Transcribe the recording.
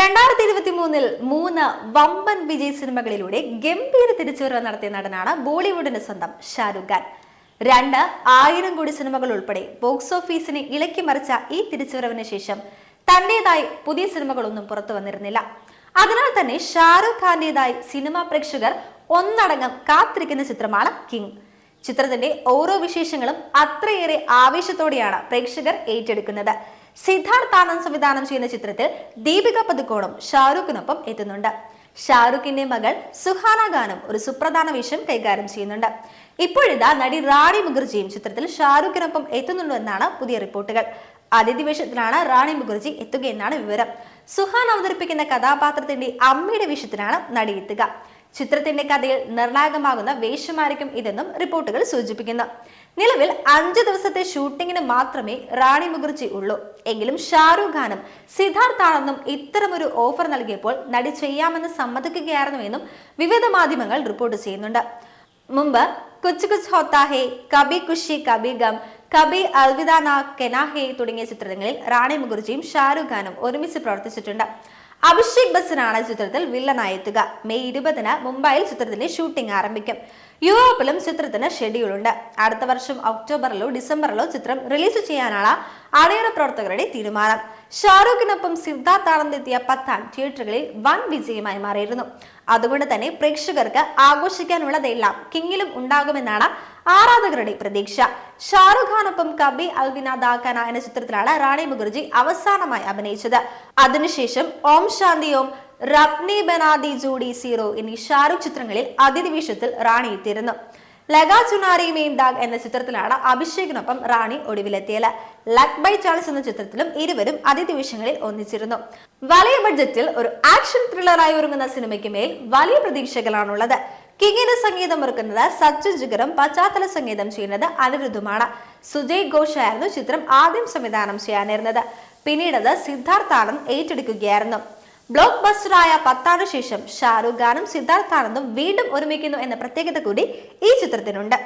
രണ്ടായിരത്തി ഇരുപത്തി മൂന്നിൽ മൂന്ന് വമ്പൻ വിജയ് സിനിമകളിലൂടെ ഗംഭീര തിരിച്ചുവരവ് നടത്തിയ നടനാണ് ബോളിവുഡിന് സ്വന്തം ഷാരൂഖ് ഖാൻ. രണ്ട് ആയിരം കോടി സിനിമകൾ ഉൾപ്പെടെ ബോക്സ് ഓഫീസിനെ ഇളക്കി മറിച്ച ഈ തിരിച്ചുവരവിന് ശേഷം തന്റേതായി പുതിയ സിനിമകളൊന്നും പുറത്തു വന്നിരുന്നില്ല. അതിനാൽ തന്നെ ഷാരൂഖ് ഖാന്റേതായി സിനിമാ പ്രേക്ഷകർ ഒന്നടങ്കം കാത്തിരിക്കുന്ന ചിത്രമാണ് കിങ്. ചിത്രത്തിന്റെ ഓരോ വിശേഷങ്ങളും അത്രയേറെ ആവേശത്തോടെയാണ് പ്രേക്ഷകർ ഏറ്റെടുക്കുന്നത്. സിദ്ധാർത്ഥ് ആനന്ദ് സംവിധാനം ചെയ്യുന്ന ചിത്രത്തിൽ ദീപിക പതുക്കോണും ഷാരൂഖിനൊപ്പം എത്തുന്നുണ്ട്. ഷാരൂഖിന്റെ മകൾ സുഹാന ഖാനും ഒരു സുപ്രധാന വിഷയം കൈകാര്യം ചെയ്യുന്നുണ്ട്. ഇപ്പോഴിതാ നടി റാണി മുഖർജിയും ചിത്രത്തിൽ ഷാരൂഖിനൊപ്പം എത്തുന്നുണ്ടോ എന്നാണ് പുതിയ റിപ്പോർട്ടുകൾ. അതിഥി വേഷത്തിലാണ് റാണി മുഖർജി എത്തുകയെന്നാണ് വിവരം. സുഹാൻ അവതരിപ്പിക്കുന്ന കഥാപാത്രത്തിന്റെ അമ്മയുടെ വേഷത്തിലാണ് നടി എത്തുക. ചിത്രത്തിന്റെ കഥയിൽ നിർണായകമാകുന്ന വേഷമായിരിക്കും ഇതെന്നും റിപ്പോർട്ടുകൾ സൂചിപ്പിക്കുന്നു. നിലവിൽ അഞ്ച് ദിവസത്തെ ഷൂട്ടിങ്ങിന് മാത്രമേ റാണി മുഖർജി ഉള്ളൂ. എങ്കിലും ഷാരൂഖ് ഖാനും സിദ്ധാർത്ഥ് ആണെന്നും ഇത്തരമൊരു ഓഫർ നൽകിയപ്പോൾ നടി ചെയ്യാമെന്ന് സമ്മതിക്കുകയായിരുന്നുവെന്നും വിവിധ മാധ്യമങ്ങൾ റിപ്പോർട്ട് ചെയ്യുന്നുണ്ട്. മുമ്പ് കുച്ച് കുച്ച് ഹോത്താ ഹേ കബി കുഷി കബി ഗം കബി അൽവിദാന കെനാഹേ കെനാ തുടങ്ങിയ ചിത്രങ്ങളിൽ റാണി മുഖർജിയും ഷാരൂഖ് ഖാനും ഒരുമിച്ച് പ്രവർത്തിച്ചിട്ടുണ്ട്. അഭിഷേക് ബച്ചനാണ് ചിത്രത്തിൽ വില്ലനായി എത്തുക. മെയ് ഇരുപതിന് മുംബൈയിൽ ചിത്രത്തിന്റെ ഷൂട്ടിംഗ് ആരംഭിക്കും. യൂറോപ്പിലും ചിത്രത്തിന് ഷെഡ്യൂൾ ഉണ്ട്. അടുത്ത വർഷം ഒക്ടോബറിലോ ഡിസംബറിലോ ചിത്രം റിലീസ് ചെയ്യാനാണ് അണിയറ പ്രവർത്തകരുടെ തീരുമാനം. ഷാരൂഖിനൊപ്പം സിദ്ധാർത്ഥ് ആനന്ദ് എത്തിയ പത്താൻ തിയേറ്ററുകളിൽ വൻ വിജയമായി മാറിയിരുന്നു. അതുകൊണ്ട് തന്നെ പ്രേക്ഷകർക്ക് ആഘോഷിക്കാനുള്ളതെല്ലാം കിങ്ങിലും ഉണ്ടാകുമെന്നാണ് ആരാധകരുടെ പ്രതീക്ഷ. ഷാറുഖ് ഖാനൊപ്പം കബി അൽവിന ദാഖാന എന്ന ചിത്രത്തിലാണ് റാണി മുഖർജി അവസാനമായി അഭിനയിച്ചത്. അതിനുശേഷം ഓം ശാന്തി ഓം റബ്നി ബനാദി ജോഡി സീറോ എന്നീ ഷാറുഖ് ചിത്രങ്ങളിൽ അതിഥി വേഷത്തിൽ റാണി എത്തിയിരുന്നു. ലഗാ ചുനാരി മെയിൻ ഡാഗ് എന്ന ചിത്രത്തിലാണ് അഭിഷേകിനൊപ്പം റാണി ഒടുവിലെത്തിയത്. ലക് ബൈ ചാൾസ് എന്ന ചിത്രത്തിലും ഇരുവരും അതിഥി വിഷയങ്ങളിൽ ഒന്നിച്ചിരുന്നു. വലിയ ബഡ്ജറ്റിൽ ഒരു ആക്ഷൻ ത്രില്ലറായി ഒരുങ്ങുന്ന സിനിമയ്ക്ക് മേൽ വലിയ പ്രതീക്ഷകളാണുള്ളത്. കിങ്ങിന് സംഗീതം ഒരുക്കുന്നത് സച്ചിൻ ജിഗറും പശ്ചാത്തല സംഗീതം ചെയ്യുന്നത് അനിരുദ്ധുമാണ്. സുജയ് ഘോഷ് ആയിരുന്നു ചിത്രം ആദ്യം സംവിധാനം ചെയ്യാനിരുന്നത്. പിന്നീടത് സിദ്ധാർത്ഥ് ആനന്ദ് ഏറ്റെടുക്കുകയായിരുന്നു. ബ്ലോക്ക് ബസ്റ്ററായ പത്താനു ശേഷം ഷാരൂഖ് ഖാനും സിദ്ധാർത്ഥ് ആനന്ദും വീണ്ടും ഒരുമിക്കുന്നു എന്ന പ്രത്യേകത കൂടി ഈ ചിത്രത്തിനുണ്ട്.